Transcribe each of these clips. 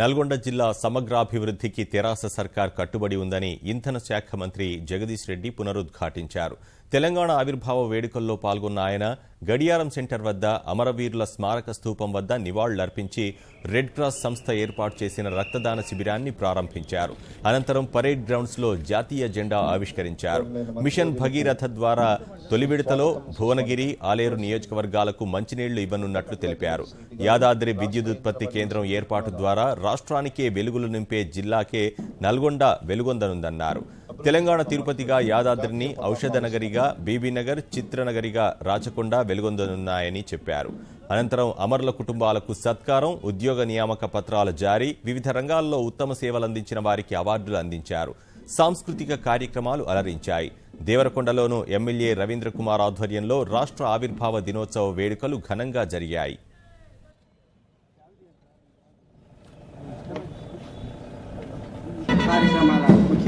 నల్గొండ జిల్లా సమగ్రాభివృద్ధికి తెరాస సర్కార్ కట్టుబడి ఉందని ఇంధన శాఖ మంత్రి జగదీష్ రెడ్డి పునరుద్ఘాటించారు. తెలంగాణ ఆవిర్భావ వేడుకల్లో పాల్గొన్న ఆయన గడియారం సెంటర్ వద్ద అమరవీరుల స్మారక స్థూపం వద్ద నివాళులర్పించి రెడ్ క్రాస్ సంస్థ ఏర్పాటు చేసిన రక్తదాన శిబిరాన్ని ప్రారంభించారు. అనంతరం పరేడ్ గ్రౌండ్స్లో జాతీయ జెండా ఆవిష్కరించారు. మిషన్ భగీరథ ద్వారా తొలి విడతలో భువనగిరి ఆలేరు నియోజకవర్గాలకు మంచినీళ్ళు ఇవ్వనున్నట్లు తెలిపారు. యాదాద్రి విద్యుదుత్పత్తి కేంద్రం ఏర్పాటు ద్వారా రాష్ట్రానికే వెలుగులు నింపే జిల్లాకే నల్గొండ వెలుగొందనుందన్నారు. తెలంగాణ తిరుపతిగా యాదాద్రిని ఔషధ నగరిగా బీబీనగర్ చిత్రనగరిగా రాచకొండ వెలుగొందనున్నాయని చెప్పారు. అనంతరం అమరుల కుటుంబాలకు సత్కారం ఉద్యోగ నియామక పత్రాల జారీ వివిధ రంగాల్లో ఉత్తమ సేవలందించిన వారికి అవార్డులు అందించారు. సాంస్కృతిక కార్యక్రమాలు అలరించాయి. దేవరకొండలోనూ ఎమ్మెల్యే రవీంద్ర కుమార్ ఆధ్వర్యంలో రాష్ట్ర ఆవిర్భావ దినోత్సవ వేడుకలు ఘనంగా జరిగాయి.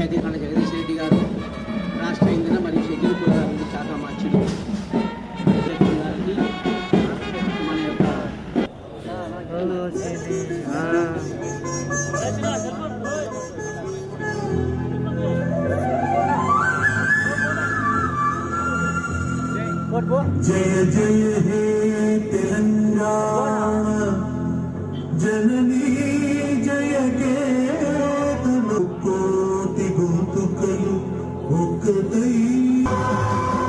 శాఖీకరణ జగదీష్ రెడ్డి గారు రాష్ట్ర ఇంధన మరియు షెడ్యూల్ కూడా శాఖ మార్చుడు మన యొక్క జయ జయ హే తెలంగాణ జననీ జయ కే கொடுத்த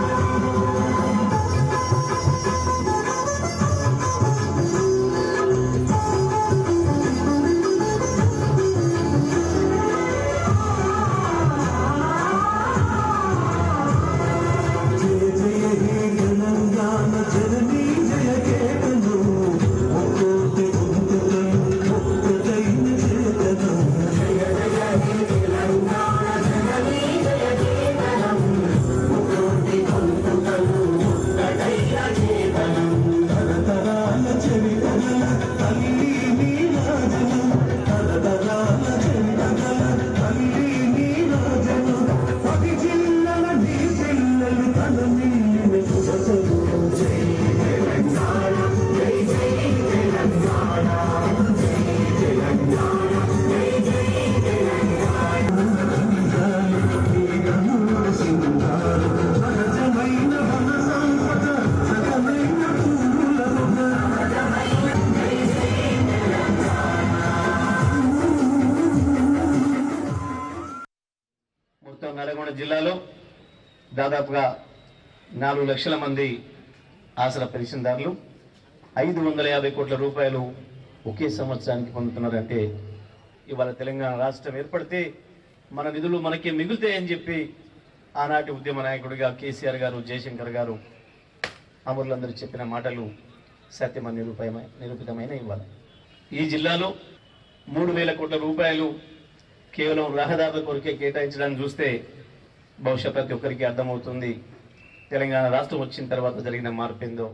జిల్లాలో దాదాపుగా నాలుగు లక్షల మంది ఆసరా పెన్షన్దారులు ఐదు వందల యాభై కోట్ల రూపాయలు ఒకే సంవత్సరానికి పొందుతున్నారంటే ఇవాళ తెలంగాణ రాష్ట్రం ఏర్పడితే మన నిధులు మనకే మిగులుతాయని చెప్పి ఆనాటి ఉద్యమ నాయకుడిగా కేసీఆర్ గారు జయశంకర్ గారు అమరులందరూ చెప్పిన మాటలు సత్యమ నిరూపయమై నిరూపితమైన ఇవాళ. ఈ జిల్లాలో మూడు వేల కోట్ల రూపాయలు కేవలం రహదారుల కొరకే కేటాయించడానికి చూస్తే బహుశా ప్రతి ఒక్కరికి అర్థమవుతుంది. తెలంగాణ రాష్ట్రం వచ్చిన తర్వాత జరిగిన మార్పు ఏందో